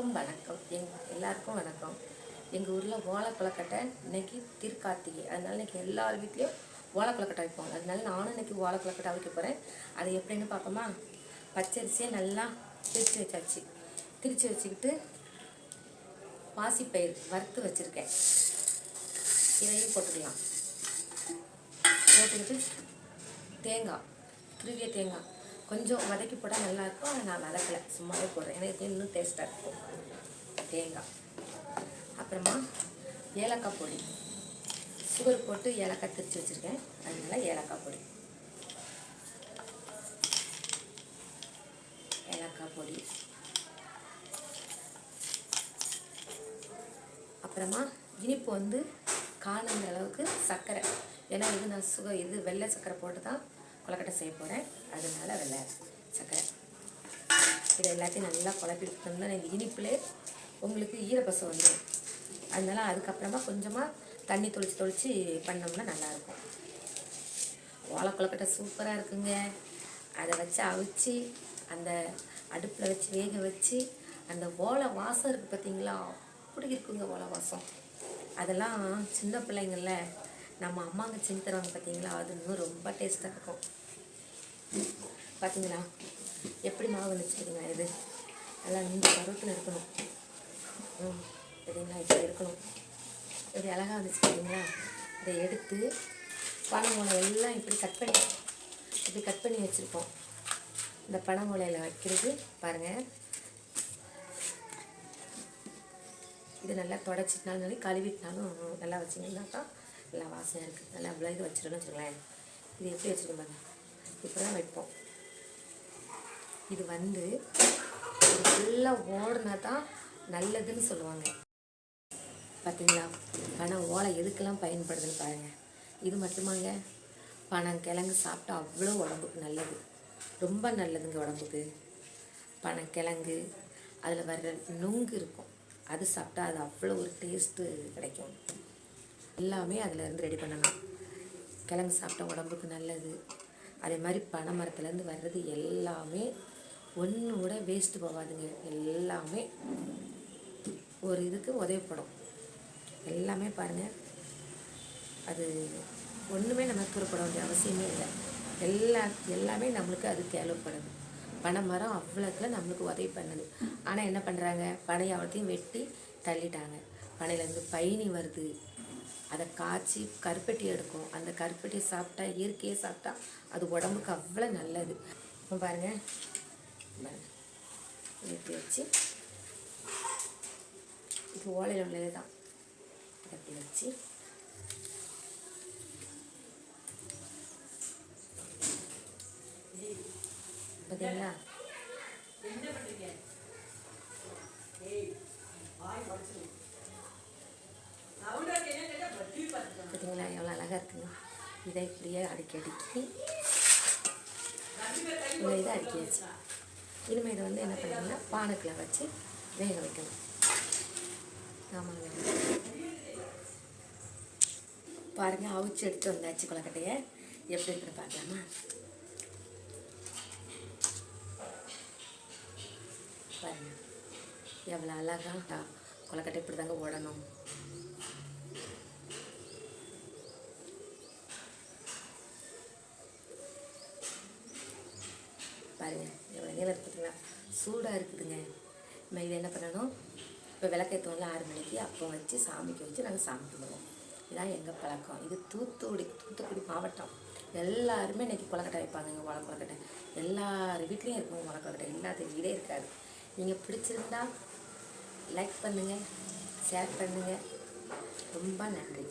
எல்லாருக்கும் வணக்கம். எங் எல்லாருக்கும் வணக்கம். எங்கள் ஊரில் ஓலக்குளக்கட்டை இன்னைக்கு திருக்கார்த்திகை. அதனால இன்னைக்கு எல்லார் வீட்லேயும் ஓலக்குளக்கட்டை வைப்போம் அதனால நானும் இன்னைக்கு ஓலக்குளக்கட்டை வைக்க போகிறேன் அதை எப்படின்னு பார்ப்போமா பச்சரிசியை நல்லா திரிச்சு வச்சாச்சு. திரிச்சு வச்சுக்கிட்டு பாசிப்பயிர் வறுத்து வச்சுருக்கேன். இதையும் போட்டுக்கலாம். போட்டுக்கிட்டு தேங்காய் துருவிய தேங்காய். கொஞ்சம் வதக்கி போட்டால் நல்லாயிருக்கும் ஆனால் நான் வதக்கலை. சும்மாவே போடுறேன். எனக்கு இது இன்னும் டேஸ்ட்டாக இருக்கும். தேங்காய். அப்புறமா ஏலக்காய் பொடி. சுகர் போட்டு ஏலக்காய் திரிச்சு வச்சுருக்கேன். அதனால ஏலக்காய் பொடி. ஏலக்காய் பொடி. அப்புறமா இனிப்பு வந்து காணுங்கிற அளவுக்கு சர்க்கரை. ஏன்னா இது நான் சுகர் இது வெள்ளை சர்க்கரை போட்டு தான் கொலக்கட்டை செய்ய போகிறேன் அதனால் வெள்ளை சர்க்கரை. இது எல்லாத்தையும் நல்லா குழப்பி விட்டோம்னா இந்த இனிப்புலே உங்களுக்கு ஈரப்பசம் வந்துடும் அதனால அதுக்கப்புறமா கொஞ்சமாக தண்ணி தொளிச்சு தொளிச்சு பண்ணோம்னா நல்லாயிருக்கும். ஓலை கொலக்கட்டை சூப்பராக இருக்குங்க. அதை வச்சு அவிச்சு அந்த அடுப்பில் வச்சு வேக வச்சு அந்த ஓலை வாசம் இருக்குது பார்த்தீங்களா? அப்படி இருக்குங்க ஓலை வாசம். அதெல்லாம் சின்ன பிள்ளைங்களில் நம்ம அம்மாங்க செஞ்சு தருவாங்க பார்த்தீங்களா? அது இன்னும் ரொம்ப டேஸ்ட்டாக இருக்கும். பார்த்தீங்களா எப்படி மாவு வந்துச்சுங்க இது? நல்லா இந்த பருவத்தில் இருக்கணும். ம் சரிங்களா இப்படி இருக்கணும்? இப்படி அழகாக வந்துச்சு பார்த்தீங்களா இதை எடுத்து பனை எல்லாம் இப்படி கட் பண்ணி இப்படி கட் பண்ணி வச்சுருப்போம் இந்த பனை ஓலையில் வைக்கிறது பாருங்கள் இது நல்லா தொடச்சிட்டினாலும் நல்லா கழுவிட்டினாலும் நல்லா வச்சிங்கன்னா தான் நல்லா வாசனையாக இருக்குது நல்லா அவ்வளோ இது வச்சிடணும்னு வச்சுக்கோங்களேன். இது எப்படி வச்சுருக்கோம் பாருங்கள் இப்படி தான் வைப்போம். இது வந்து நல்லா ஃபுல்லாக ஓடினா தான் நல்லதுன்னு சொல்லுவாங்க. பார்த்தீங்களா ஆனால் ஓலை எதுக்கெல்லாம் பயன்படுதுன்னு பாருங்கள் இது மட்டுமாங்க பணம் கிழங்கு சாப்பிட்டா அவ்வளோ உடம்புக்கு நல்லது. ரொம்ப நல்லதுங்க உடம்புக்கு. பணம் கிழங்கு அதில் வர்ற நுங்கு இருக்கும். அது சாப்பிட்டா அது அவ்வளோ ஒரு டேஸ்ட்டு கிடைக்கும். எல்லாமே அதில் இருந்து ரெடி பண்ணலாம் கிழங்கு சாப்பிட்டா உடம்புக்கு நல்லது. அதே மாதிரி பனை மரத்துலேருந்து வர்றது எல்லாமே ஒன்று கூட வேஸ்ட்டு போகாதுங்க. எல்லாமே ஒரு இதுக்கு உதவிப்படும். எல்லாமே பாருங்கள் அது ஒன்றுமே நம்ம குறிப்பிட வேண்டிய அவசியமே இல்லை. எல்லா எல்லாமே நம்மளுக்கு அது தேவைப்படுது. பனை மரம் அவ்வளோக்குல நம்மளுக்கு உதவி பண்ணுது. ஆனால் என்ன பண்ணுறாங்க பனை அவ்வளோத்தையும் வெட்டி தள்ளிட்டாங்க. பனையிலேருந்து பயணி வருது. அதை காய்ச்சி கருப்பட்டி எடுக்கும். அந்த கருப்பட்டியை சாப்பிட்டா இயற்கையை சாப்பிட்டா அது உடம்புக்கு அவ்வளோ நல்லது. இப்போ பாருங்கள் இப்படி வச்சு இது ஓலையில் உள்ளது தான். அப்படி வச்சு பார்த்தீங்களா? பார்த்தீங்களா எவ்வளோ அழகாக இருக்குங்க இதை இப்படியே அடுக்கி அடுக்கி இந்த இதை அடுக்கியாச்சு இனிமேல் இதை வந்து என்ன பண்ணுறீங்கன்னா பானைக்குள்ள வச்சு வேக வைக்கணும். ஆமாங்க பாருங்கள் அவிச்சு எடுத்து வந்தாச்சு கொலக்கட்டையை எப்படி இருக்குன்னு பார்க்கலாமா? பாருங்க எவ்வளோ அழகா கொலக்கட்டை இப்படி தாங்க ஓடணும். பாருங்க. எவ்வளோ நீளம் இருக்குதுங்களா சூடாக இருக்குதுங்க. நம்ம இது என்ன பண்ணணும்? இப்போ விளக்கேற்றோம்ல ஆறு மணிக்கு அப்போ வச்சு சாமிக்கு வச்சு நாங்கள் சாமி கும்பிடுவோம் இதான் எங்கள் பழக்கம். இது தூத்துக்குடி தூத்துக்குடி மாவட்டம். எல்லாருமே இன்றைக்கி கொலக்கட்டை வைப்பாங்க உலக கொலக்கட்டை எல்லார் வீட்லேயும் இருக்கும் உலக கொலக்கட்டை எல்லாத்து வீடே இருக்காது. நீங்கள் பிடிச்சிருந்தா லைக் பண்ணுங்கள் ஷேர் பண்ணுங்கள் ரொம்ப நன்றி.